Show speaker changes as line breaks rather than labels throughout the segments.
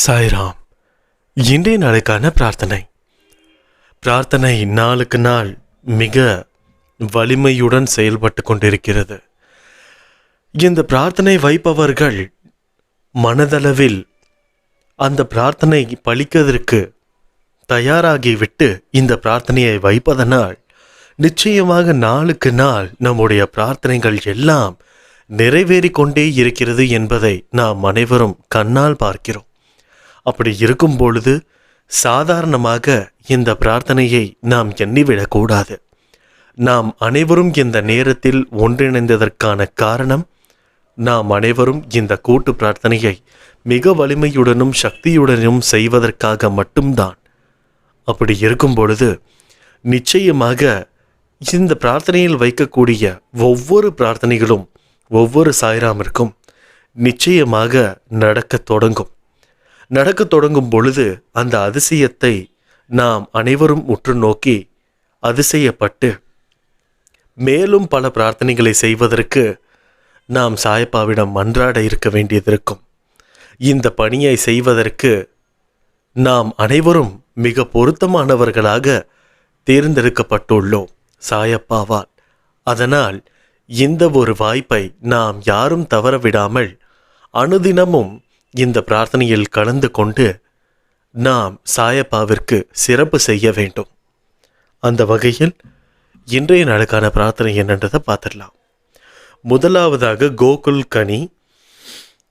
சாய்ராம் இன்றைய நாளுக்கான பிரார்த்தனை. பிரார்த்தனை நாளுக்கு நாள் மிக வலிமையுடன் செயல்பட்டு கொண்டிருக்கிறது. இந்த பிரார்த்தனை வைப்பவர்கள் மனதளவில் அந்த பிரார்த்தனை பழிக்கதற்கு தயாராகிவிட்டு இந்த பிரார்த்தனையை வைப்பதனால் நிச்சயமாக நாளுக்கு நாள் நம்முடைய பிரார்த்தனைகள் எல்லாம் நிறைவேறிக்கொண்டே இருக்கிறது என்பதை நாம் அனைவரும் கண்ணால் பார்க்கிறோம். அப்படி இருக்கும் பொழுது சாதாரணமாக இந்த பிரார்த்தனையை நாம் எண்ணிவிடக்கூடாது. நாம் அனைவரும் இந்த நேரத்தில் ஒன்றிணைந்ததற்கான காரணம் நாம் அனைவரும் இந்த கூட்டு பிரார்த்தனையை மிக வலிமையுடனும் சக்தியுடனும் செய்வதற்காக மட்டும்தான். அப்படி இருக்கும் பொழுது நிச்சயமாக இந்த பிரார்த்தனையில் வைக்கக்கூடிய ஒவ்வொரு பிரார்த்தனைகளும் ஒவ்வொரு சாய்ராமிற்கும் நிச்சயமாக நடக்கத் தொடங்கும். நடக்கத் தொடங்கும் பொழுது அந்த அதிசயத்தை நாம் அனைவரும் உற்று நோக்கி அதிசயப்பட்டு மேலும் பல பிரார்த்தனைகளை செய்வதற்கு நாம் சாயப்பாவிடம் மன்றாட இருக்க வேண்டியதிருக்கும் இந்த பணியை செய்வதற்கு நாம் அனைவரும் மிக பொருத்தமானவர்களாக தேர்ந்தெடுக்கப்பட்டுள்ளோம் சாயப்பாவால். அதனால் இந்த ஒரு வாய்ப்பை நாம் யாரும் தவறவிடாமல் அனுதினமும் இந்த பிரார்த்தனையில் கலந்து கொண்டு நாம் சாயப்பாவிற்கு சிறப்பு செய்ய வேண்டும். அந்த வகையில் இன்றைய நாளுக்கான பிரார்த்தனை என்னன்றதை பார்த்துடலாம். முதலாவதாக கோகுல் கனி.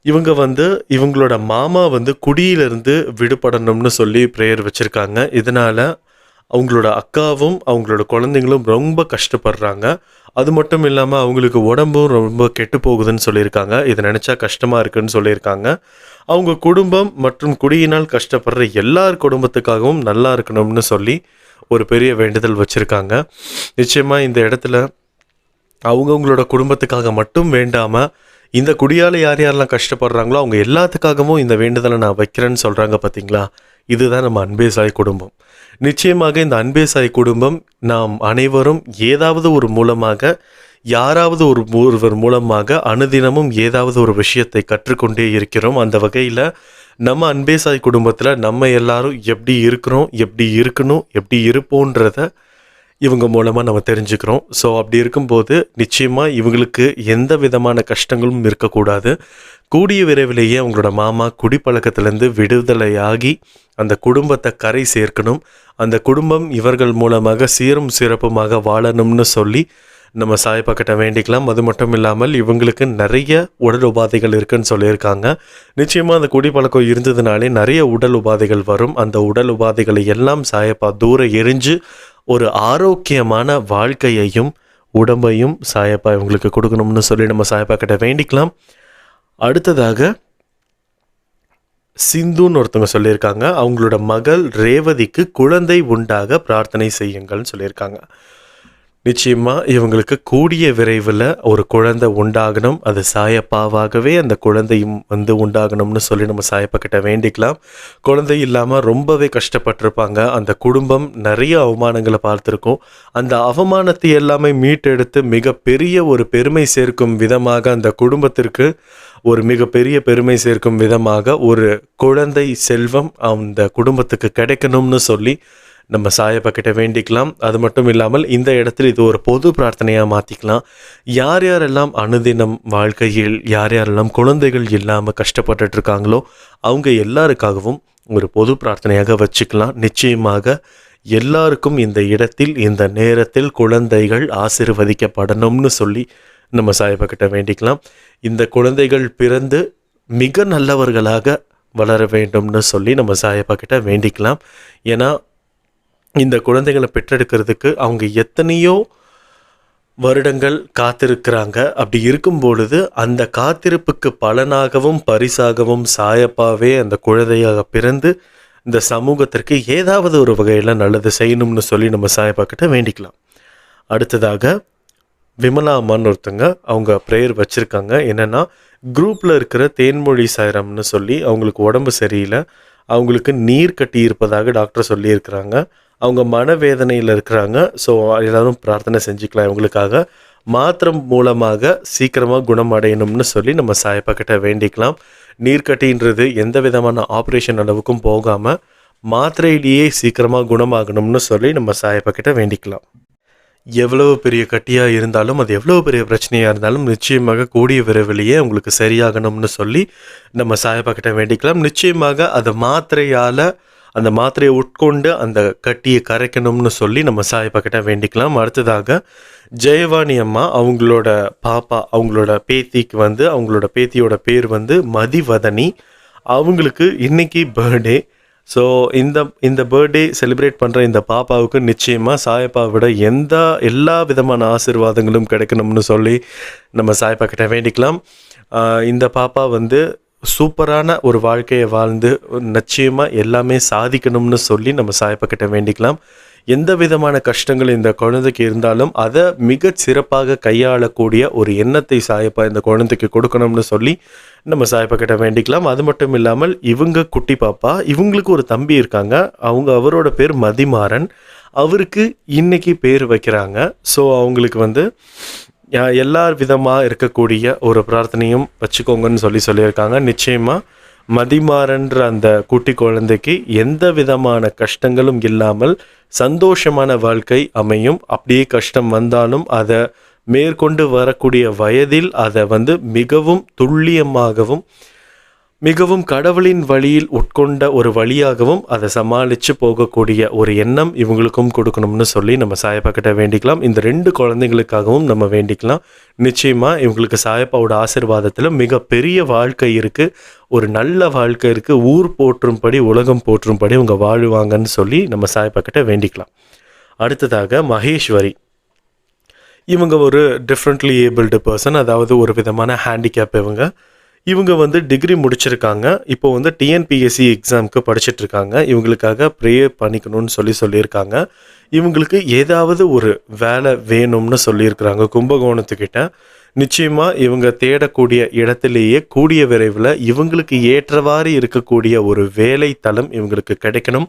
இவங்க வந்து இவங்களோட மாமா வந்து குடியிலிருந்து விடுபடணும்னு சொல்லி ப்ரேயர் வச்சுருக்காங்க. இதனால் அவங்களோட அக்காவும் அவங்களோட குழந்தைங்களும் ரொம்ப கஷ்டப்படுறாங்க. அது மட்டும் இல்லாமல் அவங்களுக்கு உடம்பும் ரொம்ப கெட்டு போகுதுன்னு சொல்லியிருக்காங்க. இதை நினச்சா கஷ்டமாக இருக்குன்னு சொல்லியிருக்காங்க. அவங்க குடும்பம் மற்றும் குடியினால் கஷ்டப்படுற எல்லார் குடும்பத்துக்காகவும் நல்லா இருக்கணும்னு சொல்லி ஒரு பெரிய வேண்டுதல் வச்சுருக்காங்க. நிச்சயமாக இந்த இடத்துல அவங்கவுங்களோட குடும்பத்துக்காக மட்டும் வேண்டாமல் இந்த குடியால் யார் யாரெல்லாம் கஷ்டப்படுறாங்களோ அவங்க எல்லாத்துக்காகவும் இந்த வேண்டுதலை நான் வைக்கிறேன்னு சொல்கிறாங்க பார்த்தீங்களா இதுதான் நம்ம அன்பே சாய் குடும்பம். நிச்சயமாக இந்த அன்பே சாய் குடும்பம் நாம் அனைவரும் ஏதாவது ஒரு மூலமாக யாராவது ஒரு ஒருவர் மூலமாக அனுதினமும் ஏதாவது ஒரு விஷயத்தை கற்றுக்கொண்டே இருக்கிறோம். அந்த வகையில் நம்ம அன்பே சாய் குடும்பத்தில் நம்ம எல்லாரும் எப்படி இருக்கிறோம் எப்படி இருக்கணும் எப்படி இருப்போன்றத இவங்க மூலமாக நம்ம தெரிஞ்சுக்கிறோம். ஸோ அப்படி இருக்கும்போது நிச்சயமாக இவங்களுக்கு எந்த விதமான கஷ்டங்களும் இருக்கக்கூடாது. கூடிய விரைவிலேயே அவங்களோட மாமா குடிப்பழக்கத்திலேருந்து விடுதலையாகி அந்த குடும்பத்தை கரை சேர்க்கணும். அந்த குடும்பம் இவர்கள் மூலமாக சீரும் சிறப்புமாக வாழணும்னு சொல்லி நம்ம சாயப்பாக்கிட்ட வேண்டிக்கலாம். அது மட்டும் இல்லாமல் இவங்களுக்கு நிறைய உடல் உபாதைகள் இருக்குன்னு சொல்லியிருக்காங்க. நிச்சயமாக அந்த குடிப்பழக்கம் இருந்ததுனாலே நிறைய உடல் உபாதைகள் வரும். அந்த உடல் உபாதைகளை எல்லாம் சாயப்பா தூர எரிஞ்சு ஒரு ஆரோக்கியமான வாழ்க்கையையும் உடம்பையும் சாயப்பா இவங்களுக்கு கொடுக்கணும்னு சொல்லி நம்ம சாயப்பா கிட்ட வேண்டிக்கலாம். அடுத்ததாக சிந்துன்னு ஒருத்தவங்க சொல்லியிருக்காங்க. அவங்களோட மகள் ரேவதிக்கு குழந்தை உண்டாக பிரார்த்தனை செய்யுங்கள்னு சொல்லியிருக்காங்க. நிச்சயமாக இவங்களுக்கு கூடிய விரைவில் ஒரு குழந்தை உண்டாகணும். அது சாயப்பாவாகவே அந்த குழந்தையும் வந்து உண்டாகணும்னு சொல்லி நம்ம சாயப்பா கிட்ட வேண்டிக்கலாம். குழந்தை இல்லாமல் ரொம்பவே கஷ்டப்பட்டிருப்பாங்க. அந்த குடும்பம் நிறைய அவமானங்களை பார்த்துருக்கோம். அந்த அவமானத்தை எல்லாமே மீட்டெடுத்து மிகப்பெரிய ஒரு பெருமை சேர்க்கும் விதமாக அந்த குடும்பத்திற்கு ஒரு மிகப்பெரிய பெருமை சேர்க்கும் விதமாக ஒரு குழந்தை செல்வம் அந்த குடும்பத்துக்கு கிடைக்கணும்னு சொல்லி நம்ம சாயப்பா கிட்ட வேண்டிக்கலாம். அது மட்டும் இல்லாமல் இந்த இடத்துல இது ஒரு பொது பிரார்த்தனையாக மாற்றிக்கலாம் யார் யாரெல்லாம் அனுதினம் வாழ்க்கையில் யார் யாரெல்லாம் குழந்தைகள் இல்லாமல் கஷ்டப்பட்டுட்டு இருக்காங்களோ அவங்க எல்லாருக்காகவும் ஒரு பொது பிரார்த்தனையாக வச்சுக்கலாம். நிச்சயமாக எல்லாருக்கும் இந்த இடத்தில் இந்த நேரத்தில் குழந்தைகள் ஆசிர்வதிக்கப்படணும்னு சொல்லி நம்ம சாயப்பா கிட்ட வேண்டிக்கலாம். இந்த குழந்தைகள் பிறந்து மிக நல்லவர்களாக வளர வேண்டும்னு சொல்லி நம்ம சாயப்பா கிட்ட வேண்டிக்கலாம். ஏன்னா இந்த குழந்தைகளை பெற்றெடுக்கிறதுக்கு அவங்க எத்தனையோ வருடங்கள் காத்திருக்கிறாங்க. அப்படி இருக்கும் பொழுது அந்த காத்திருப்புக்கு பலனாகவும் பரிசாகவும் சாயப்பாவே அந்த குழந்தையாக பிறந்து இந்த சமூகத்திற்கு ஏதாவது ஒரு வகையில் நல்லது செய்யணும்னு சொல்லி நம்ம சாயப்பா கிட்ட வேண்டிக்கலாம். அடுத்ததாக விமலா அம்மான்னு ஒருத்தங்க அவங்க ப்ரேயர் வச்சுருக்காங்க. என்னென்னா குரூப்பில் இருக்கிற தேன்மொழி சாயரம்னு சொல்லி அவங்களுக்கு உடம்பு சரியில்லை. அவங்களுக்கு நீர் கட்டி இருப்பதாக டாக்டர் சொல்லியிருக்கிறாங்க. அவங்க மனவேதனையில் இருக்கிறாங்க. ஸோ எல்லாரும் பிரார்த்தனை செஞ்சுக்கலாம் இவங்களுக்காக. மாத்திரம் மூலமாக சீக்கிரமாக குணமடையணும்னு சொல்லி நம்ம சாயப்பாக்கிட்ட வேண்டிக்கலாம். நீர்க்கட்டின்றது எந்த விதமான ஆப்ரேஷன் அளவுக்கும் போகாமல் மாத்திரையிலேயே சீக்கிரமாக குணமாகணும்னு சொல்லி நம்ம சாயப்பாக்கிட்ட வேண்டிக்கலாம். எவ்வளவு பெரிய கட்டியாக இருந்தாலும் அது எவ்வளவு பெரிய பிரச்சனையாக இருந்தாலும் நிச்சயமாக கூடிய விரைவிலேயே உங்களுக்கு சரியாகணும்னு சொல்லி நம்ம சாயப்பாக்கிட்ட வேண்டிக்கலாம். நிச்சயமாக அந்த மாத்திரையால் அந்த மாத்திரையை உட்கொண்டு அந்த கட்டியை கரைக்கணும்னு சொல்லி நம்ம சாயப்பாக்கிட்ட வேண்டிக்கலாம். அடுத்ததாக ஜெயவாணி அம்மா அவங்களோட பாப்பா அவங்களோட பேத்திக்கு வந்து அவங்களோட பேத்தியோட பேர் வந்து மதிவதனி. அவங்களுக்கு இன்னைக்கு பர்த்டே ஸோ இந்த இந்த பர்த்டே செலிப்ரேட் பண்ணுற இந்த பாப்பாவுக்கு நிச்சயமாக சாயப்பா விட எந்த எல்லா விதமான ஆசீர்வாதங்களும் கிடைக்கணும்னு சொல்லி நம்ம சாயப்பா கிட்ட வேண்டிக்கலாம். இந்த பாப்பா வந்து சூப்பரான ஒரு வாழ்க்கையை வாழ்ந்து நிச்சயமாக எல்லாமே சாதிக்கணும்னு சொல்லி நம்ம சாயப்பா கிட்ட வேண்டிக்கலாம். எந்த விதமான கஷ்டங்கள் இந்த குழந்தைக்கு இருந்தாலும் அதை மிக சிறப்பாக கையாளக்கூடிய ஒரு எண்ணத்தை சாயப்பா இந்த குழந்தைக்கு கொடுக்கணும்னு சொல்லி நம்ம சாயப்பா கிட்ட வேண்டிக்கலாம். அது மட்டும் இல்லாமல் இவங்க குட்டி பாப்பா இவங்களுக்கு ஒரு தம்பி இருக்காங்க. அவங்க அவரோட பேர் மதிமாறன். அவருக்கு இன்னைக்கு பேர் வைக்கிறாங்க. ஸோ அவங்களுக்கு வந்து எல்லார் எல்லா விதமாக இருக்கக்கூடிய ஒரு பிரார்த்தனையும் வச்சுக்கோங்கன்னு சொல்லி சொல்லியிருக்காங்க. நிச்சயமாக மதிமாறன்ற அந்த குட்டி குழந்தைக்கு எந்த விதமான கஷ்டங்களும் இல்லாமல் சந்தோஷமான வாழ்க்கை அமையும். அப்படியே கஷ்டம் வந்தாலும் அதை மேற்கொண்டு வரக்கூடிய வயதில் அதை வந்து மிகவும் துல்லியமாகவும் மிகவும் கடவுளின் வழியில் உட்கொண்ட ஒரு வழியாகவும் அதை சமாளித்து போகக்கூடிய ஒரு எண்ணம் இவங்களுக்கும் கொடுக்கணும்னு சொல்லி நம்ம சாயப்பா கிட்ட வேண்டிக்கலாம். இந்த ரெண்டு குழந்தைங்களுக்காகவும் நம்ம வேண்டிக்கலாம். நிச்சயமாக இவங்களுக்கு சாயப்பாவோட ஆசீர்வாதத்தில் மிகப்பெரிய வாழ்க்கை இருக்குது ஒரு நல்ல வாழ்க்கை இருக்குது ஊர் போற்றும்படி உலகம் போற்றும்படி இவங்க வாழ்வாங்கன்னு சொல்லி நம்ம சாயப்பா கிட்ட வேண்டிக்கலாம். அடுத்ததாக மகேஸ்வரி. இவங்க ஒரு டிஃப்ரெண்ட்லி ஏபிள்டு பர்சன் அதாவது ஒரு விதமான ஹேண்டிகேப் இவங்க. இவங்க வந்து டிகிரி முடிச்சிருக்காங்க. இப்போ வந்து டிஎன்பிஎஸ்சி எக்ஸாமுக்கு படிச்சுட்டு இருக்காங்க இவங்களுக்காக ப்ரேயர் பண்ணிக்கணும்னு சொல்லி சொல்லியிருக்காங்க. இவங்களுக்கு ஏதாவது ஒரு வேலை வேணும்னு சொல்லியிருக்கிறாங்க கும்பகோணத்துக்கிட்ட. நிச்சயமாக இவங்க தேடக்கூடிய இடத்திலேயே கூடிய விரைவில் இவங்களுக்கு ஏற்றவாறு இருக்கக்கூடிய ஒரு வேலை தளம் இவங்களுக்கு கிடைக்கணும்.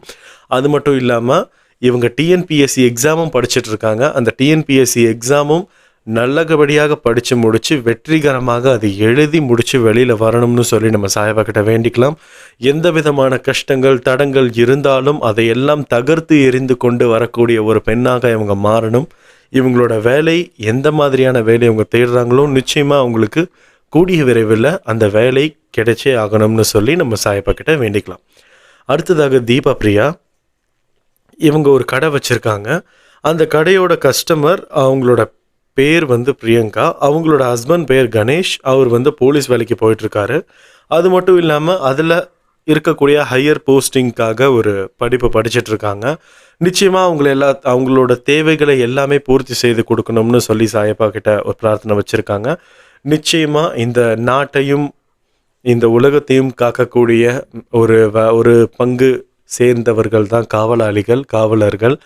அது மட்டும் இல்லாமல் இவங்க டிஎன்பிஎஸ்சி எக்ஸாமும் படிச்சிட்டு இருக்காங்க அந்த டிஎன்பிஎஸ்சி எக்ஸாமும் நல்லபடியாக படித்து முடித்து வெற்றிகரமாக அதை எழுதி முடித்து வெளியில் வரணும்னு சொல்லி நம்ம சாயபா கிட்ட வேண்டிக்கலாம். எந்த விதமான கஷ்டங்கள் தடங்கள் இருந்தாலும் அதையெல்லாம் தகர்த்து எறிந்து கொண்டு வரக்கூடிய ஒரு பெண்ணாக இவங்க மாறணும். இவங்களோட வேலை எந்த மாதிரியான வேலை இவங்க தேடுறாங்களோ நிச்சயமாக அவங்களுக்கு கூடிய விரைவில் அந்த வேலை கிடைச்சே ஆகணும்னு சொல்லி நம்ம சாயப்பா கிட்ட வேண்டிக்கலாம். அடுத்ததாக தீபா பிரியா. இவங்க ஒரு கடை வச்சுருக்காங்க. அந்த கடையோட கஸ்டமர் அவங்களோட பேர் வந்து பிரியங்கா அவங்களோட ஹஸ்பண்ட் பேர் கணேஷ் அவர் வந்து போலீஸ் வேலைக்கு போயிட்டுருக்காரு. அது மட்டும் இல்லாமல் அதில் இருக்கக்கூடிய ஹையர் போஸ்டிங்க்காக ஒரு படிப்பு படிச்சிட்ருக்காங்க நிச்சயமாக அவங்கள எல்லா அவங்களோட தேவைகளை எல்லாமே பூர்த்தி செய்து கொடுக்கணும்னு சொல்லி சாயப்பா கிட்ட ஒரு பிரார்த்தனை வச்சுருக்காங்க. நிச்சயமாக இந்த நாட்டையும் இந்த உலகத்தையும் காக்கக்கூடிய ஒரு வ- ஒரு பங்கு சேர்ந்தவர்கள் தான் காவலாளிகள் காவலர்கள்.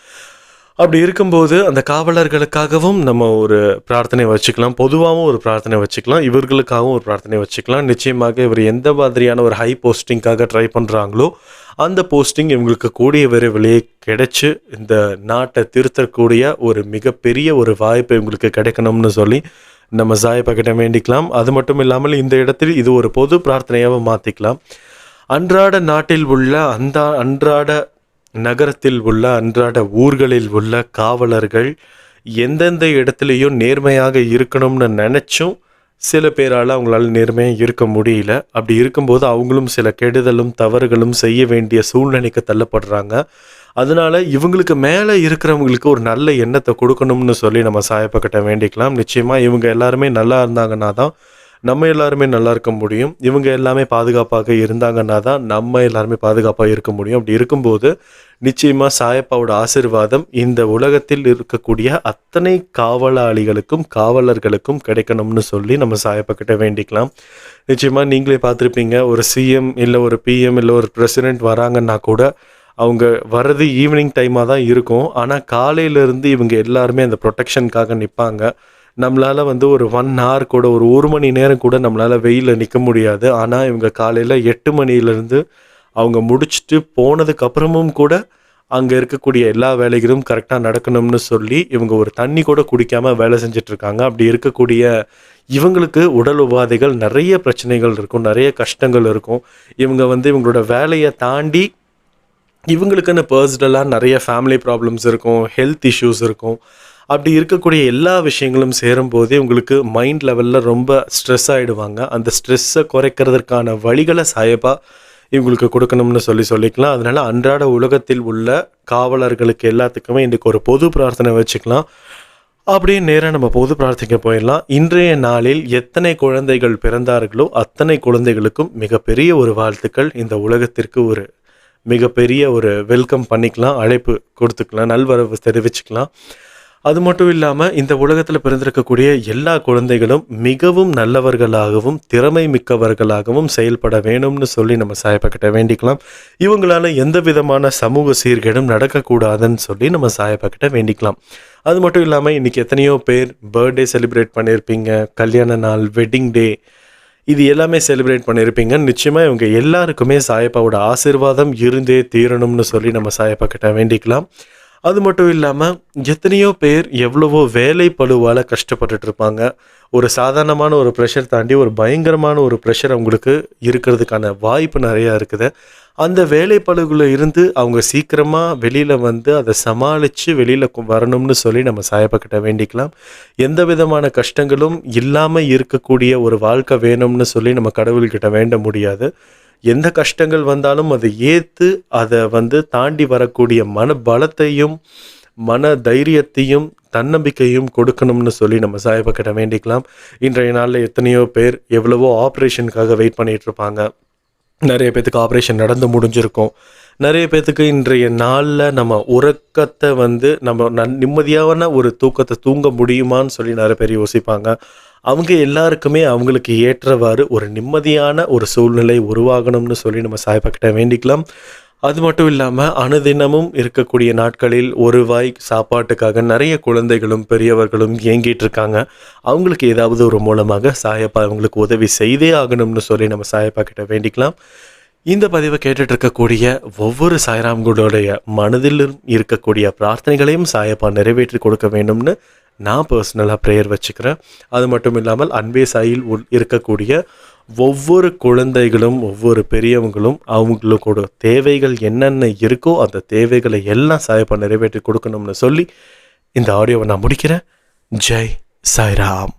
அப்படி இருக்கும்போது அந்த காவலர்களுக்காகவும் நம்ம ஒரு பிரார்த்தனை வச்சுக்கலாம். பொதுவாகவும் ஒரு பிரார்த்தனை வச்சுக்கலாம். இவர்களுக்காகவும் ஒரு பிரார்த்தனை வச்சுக்கலாம். நிச்சயமாக இவர் எந்த மாதிரியான ஒரு ஹை போஸ்டிங்காக ட்ரை பண்ணுறாங்களோ அந்த போஸ்டிங் இவங்களுக்கு கூடிய விரைவிலேயே கிடைச்சி இந்த நாட்டை திருத்தக்கூடிய ஒரு மிகப்பெரிய ஒரு வாய்ப்பு இவங்களுக்கு கிடைக்கணும்னு சொல்லி நம்ம சாயப்பகிட்ட வேண்டிக்கலாம். அது மட்டும் இல்லாமல் இந்த இடத்தில் இது ஒரு பொது பிரார்த்தனையாக மாற்றிக்கலாம் அன்றாட நாட்டில் உள்ள அந்த அன்றாட நகரத்தில் உள்ள அன்றாட ஊர்களில் உள்ள காவலர்கள் எந்தெந்த இடத்துலையும் நேர்மையாக இருக்கணும்னு நினச்சும் சில பேரால் அவங்களால நேர்மையாக இருக்க முடியல. அப்படி இருக்கும்போது அவங்களும் சில கெடுதலும் தவறுகளும் செய்ய வேண்டிய சூழ்நிலைக்கு தள்ளப்படுறாங்க. அதனால இவங்களுக்கு மேலே இருக்கிறவங்களுக்கு ஒரு நல்ல எண்ணத்தை கொடுக்கணும்னு சொல்லி நம்ம சாயப்பக்கிட்ட வேண்டிக்கலாம். நிச்சயமாக இவங்க எல்லாருமே நல்லா இருந்தாங்கன்னா தான் நம்ம எல்லாருமே நல்லா இருக்க முடியும். இவங்க எல்லாமே பாதுகாப்பாக இருந்தாங்கன்னா தான் நம்ம எல்லாருமே பாதுகாப்பாக இருக்க முடியும். அப்படி இருக்கும்போது நிச்சயமாக சாயப்பாவோட ஆசீர்வாதம் இந்த உலகத்தில் இருக்கக்கூடிய அத்தனை காவலாளிகளுக்கும் காவலர்களுக்கும் கிடைக்கணும்னு சொல்லி நம்ம சாயப்பா கிட்ட வேண்டிக்கலாம். நிச்சயமாக நீங்களே பார்த்துருப்பீங்க ஒரு சிஎம் இல்லை ஒரு பிஎம் இல்லை ஒரு பிரசிடென்ட் வராங்கன்னா கூட அவங்க வர்றது ஈவினிங் டைமாக தான் இருக்கும். ஆனால் காலையிலேருந்து இவங்க எல்லாருமே அந்த ப்ரொடெக்ஷனுக்காக நிற்பாங்க நம்மளால் வந்து ஒரு ஒன் ஹவர் கூட ஒரு ஒரு மணி நேரம் கூட நம்மளால் வெயிலில் நிற்க முடியாது. ஆனால் இவங்க காலையில் எட்டு மணிலேருந்து அவங்க முடிச்சுட்டு போனதுக்கப்புறமும் கூட அங்கே இருக்கக்கூடிய எல்லா வேலைகளும் கரெக்டாக நடக்கணும்னு சொல்லி இவங்க ஒரு தண்ணி கூட குடிக்காமல் வேலை செஞ்சிட்ருக்காங்க. அப்படி இருக்கக்கூடிய இவங்களுக்கு உடல் உபாதைகள் நிறைய பிரச்சனைகள் இருக்கும் நிறைய கஷ்டங்கள் இருக்கும். இவங்க வந்து இவங்களோட வேலையை தாண்டி இவங்களுக்குன்னு பர்சனலாக நிறைய ஃபேமிலி ப்ராப்ளம்ஸ் இருக்கும் ஹெல்த் இஷ்யூஸ் இருக்கும். அப்படி இருக்கக்கூடிய எல்லா விஷயங்களும் சேரும்போதே உங்களுக்கு மைண்ட் லெவலில் ரொம்ப ஸ்ட்ரெஸ் ஆகிடுவாங்க அந்த ஸ்ட்ரெஸ்ஸை குறைக்கிறதுக்கான வழிகளை சாயப்பா இவங்களுக்கு கொடுக்கணும்னு சொல்லி சொல்லிக்கலாம். அதனால் அன்றாட உலகத்தில் உள்ள காவலர்களுக்கு எல்லாத்துக்குமே இன்றைக்கு ஒரு பொது பிரார்த்தனை வச்சுக்கலாம். அப்படியே நேராக நம்ம பொது பிரார்த்திக்க போயிடலாம். இன்றைய நாளில் எத்தனை குழந்தைகள் பிறந்தார்களோ அத்தனை குழந்தைகளுக்கும் மிகப்பெரிய ஒரு வாழ்த்துக்கள் இந்த உலகத்திற்கு ஒரு மிகப்பெரிய ஒரு வெல்கம் பண்ணிக்கலாம். அழைப்பு கொடுத்துக்கலாம். நல்வரவு தெரிவிச்சுக்கலாம். அது மட்டும் இல்லாமல் இந்த உலகத்தில் பிறந்திருக்கக்கூடிய எல்லா குழந்தைகளும் மிகவும் நல்லவர்களாகவும் திறமை மிக்கவர்களாகவும் செயல்பட வேணும்னு சொல்லி நம்ம சாயப்பக்கிட்ட வேண்டிக்கலாம். இவங்களால எந்த விதமான சமூக சீர்கேடும் நடக்கக்கூடாதுன்னு சொல்லி நம்ம சாயப்பக்கிட்ட வேண்டிக்கலாம். அது மட்டும் இல்லாமல் இன்றைக்கி எத்தனையோ பேர் பர்த்டே செலிப்ரேட் பண்ணியிருப்பீங்க கல்யாண நாள் வெட்டிங் டே இது எல்லாமே செலிப்ரேட் பண்ணியிருப்பீங்க நிச்சயமாக இவங்க எல்லாருக்குமே சாயப்பாவோட ஆசீர்வாதம் இருந்தே தீரணும்னு சொல்லி நம்ம சாயப்பா கிட்ட வேண்டிக்கலாம். அது மட்டும் இல்லாமல் எத்தனையோ பேர் எவ்வளவோ வேலை பழுவால் கஷ்டப்பட்டுட்டு இருப்பாங்க ஒரு சாதாரணமான ஒரு ப்ரெஷர் தாண்டி ஒரு பயங்கரமான ஒரு ப்ரெஷர் அவங்களுக்கு இருக்கிறதுக்கான வாய்ப்பு நிறையா இருக்குது. அந்த வேலைப்பளுகுள்ள இருந்து அவங்க சீக்கிரமாக வெளியில் வந்து அதை சமாளித்து வெளியில் வரணும்னு சொல்லி நம்ம சாயப்பக்கிட்ட வேண்டிக்கலாம். எந்த விதமான கஷ்டங்களும் இல்லாமல் இருக்கக்கூடிய ஒரு வாழ்க்கை வேணும்னு சொல்லி நம்ம கடவுள்கிட்ட வேண்ட முடியாது. எந்த கஷ்டங்கள் வந்தாலும் அதை ஏற்று அதை வந்து தாண்டி வரக்கூடிய மன பலத்தையும் மன தைரியத்தையும் தன்னம்பிக்கையும் கொடுக்கணும்னு சொல்லி நம்ம சாயப்பக்கிட்ட வேண்டிக்கலாம். இன்றைய நாளில் எத்தனையோ பேர் எவ்வளவோ ஆப்ரேஷனுக்காக வெயிட் பண்ணிகிட்டு இருப்பாங்க நிறைய பேத்துக்கு ஆப்ரேஷன் நடந்து முடிஞ்சிருக்கும். நிறைய பேத்துக்கு இன்றைய நாளில் நம்ம உறக்கத்தை வந்து நம்ம நன் நிம்மதியான ஒரு தூக்கத்தை தூங்க முடியுமான்னு சொல்லி நிறைய பேர் யோசிப்பாங்க. அவங்க எல்லாருக்குமே அவங்களுக்கு ஏற்றவாறு ஒரு நிம்மதியான ஒரு சூழ்நிலை உருவாகணும்னு சொல்லி நம்ம சாய்பாக்கிட்ட வேண்டிக்கலாம். அது மட்டும் இல்லாமல் அனுதினமும் இருக்கக்கூடிய நாட்களில் ஒரு வாய் சாப்பாட்டுக்காக நிறைய குழந்தைகளும் பெரியவர்களும் இயங்கிட்டு இருக்காங்க. அவங்களுக்கு ஏதாவது ஒரு மூலமாக சாயப்பா அவங்களுக்கு உதவி செய்தே ஆகணும்னு சொல்லி நம்ம சாயப்பா கிட்ட வேண்டிக்கலாம். இந்த பதிவை கேட்டுட்டு இருக்கக்கூடிய ஒவ்வொரு சாய்ராம்களுடைய மனதிலும் இருக்கக்கூடிய பிரார்த்தனைகளையும் சாயப்பா நிறைவேற்றி கொடுக்க வேண்டும்னு நான் பர்சனலாக ப்ரேயர் வச்சுக்கிறேன். அது மட்டும் இல்லாமல் அன்பே சாயில் உள் இருக்கக்கூடிய ஒவ்வொரு குழந்தைகளும் ஒவ்வொரு பெரியவங்களும் அவங்களோட தேவைகள் என்னென்ன இருக்கோ அந்த தேவைகளை எல்லாம் சாயப்பா நிறைவேற்றி கொடுக்கணும்னு சொல்லி இந்த ஆடியோவை நான் முடிக்கிறேன். ஜெய் சாய்ராம்.